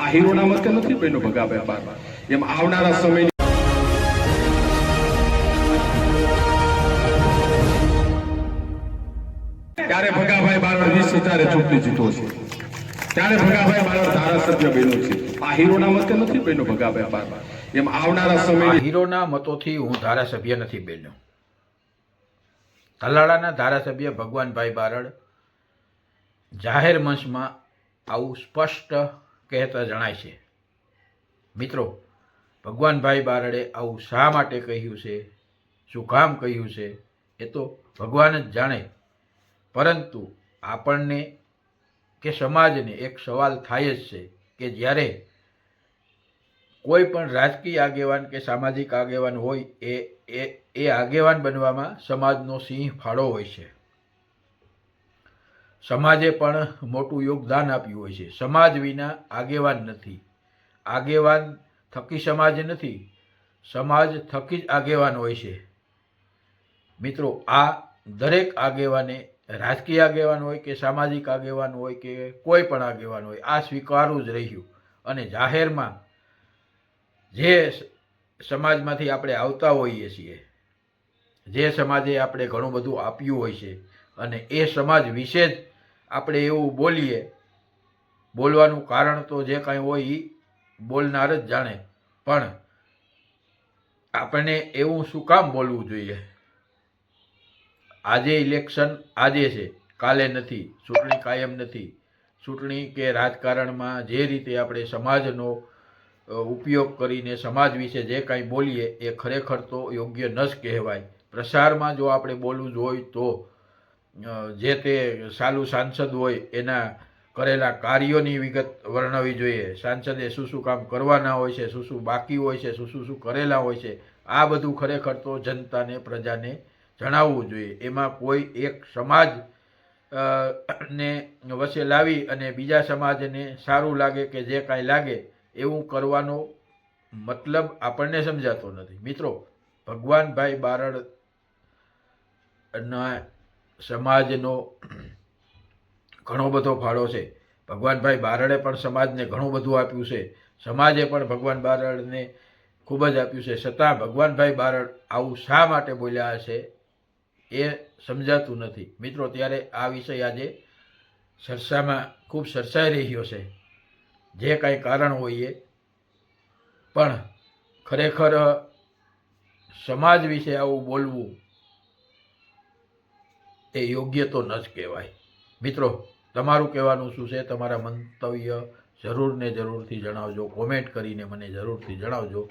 આ હીરોના મતે નથી બન્યો ભગાભાઈ બાર. એમ આવનારા સમયની ત્યારે ભગાભાઈ બારડ વીસ હજારે ચૂંટણી જીતો છે. ત્યારે ભગાભાઈ બારડ ધારાસભ્ય બન્યો છે. આ હીરોના મતે નથી બન્યો ભગાભાઈ બારડ એમ આવનારા સમય હીરોના મતોથી હું ધારાસભ્ય નથી બન્યો. તલાળાના ધારાસભ્ય ભગવાનભાઈ બારડ જાહેર મંચમાં આવું સ્પષ્ટ કહેતા જણાય છે. મિત્રો, ભગવાનભાઈ બારડે આવું શા માટે કહ્યું છે? શું કામ કહ્યું છે? એ તો ભગવાન જ જાણે. પરંતુ આપણને કે સમાજને એક સવાલ થાય જ છે કે જ્યારે કોઈ પણ રાજકીય આગેવાન કે સામાજિક આગેવાન હોય, એ એ આગેવાન બનવામાં સમાજનો સિંહ ફાળો હોય છે. સમાજે પણ મોટું યોગદાન આપ્યું હોય છે. સમાજ વિના આગેવાન નથી. આગેવાન થકી સમાજ નથી. સમાજ થકી જ આગેવાન હોય છે. મિત્રો, આ દરેક આગેવાને રાજકીય આગેવાન હોય કે સામાજિક આગેવાન હોય કે કોઈ પણ આગેવાન હોય, આ સ્વીકારવું જ રહ્યું. અને જાહેરમાં જે સમાજમાંથી આપણે આવતા હોઈએ છીએ, જે સમાજે આપણે ઘણું બધું આપ્યું હોય છે, અને એ સમાજ વિશે જ આપણે એવું બોલીએ, બોલવાનું કારણ તો જે કાંઈ હોય એ બોલનાર જ જાણે. પણ આપણને એવું શું કામ બોલવું જોઈએ? આજે ઇલેક્શન આજે છે, કાલે નથી, ચૂંટણી કાયમ નથી. ચૂંટણી કે રાજકારણમાં જે રીતે આપણે સમાજનો ઉપયોગ કરીને સમાજ વિશે જે કાંઈ બોલીએ, એ ખરેખર તો યોગ્ય ન જ કહેવાય. પ્રસારમાં જો આપણે બોલવું જ હોય તો જે તે સાલું સાંસદ હોય એના કરેલા કાર્યોની વિગત વર્ણવવી જોઈએ. સાંસદે શું શું કામ કરવાના હોય છે, શું શું બાકી હોય છે, શું શું શું કરેલા હોય છે, આ બધું ખરેખર તો જનતાને, પ્રજાને જણાવવું જોઈએ. એમાં કોઈ એક સમાજ ને વચ્ચે લાવી અને બીજા સમાજને સારું લાગે કે જે કાંઈ લાગે, એવું કરવાનો મતલબ આપણને સમજાતો નથી. મિત્રો, ભગવાનભાઈ બારડ ના સમાજનો ઘણો બધો ફાળો છે. ભગવાનભાઈ બારડે પણ સમાજને ઘણું બધું આપ્યું છે. સમાજે પણ ભગવાન બારડને ખૂબ જ આપ્યું છે. છતાં ભગવાનભાઈ બારડ આવું શા માટે બોલ્યા હશે એ સમજાતું નથી. મિત્રો, ત્યારે આ વિષય આજે ચર્ચામાં ખૂબ ચર્ચાઈ રહ્યો છે. જે કાંઈ કારણ હોઈએ, પણ ખરેખર સમાજ વિશે આવું બોલવું એ યોગ્ય તો ન જ કહેવાય. મિત્રો, તમારું કહેવાનું શું છે? તમારા મંતવ્ય જરૂર ને જરૂરથી જણાવજો કોમેન્ટ કરીને મને જરૂરથી જણાવજો.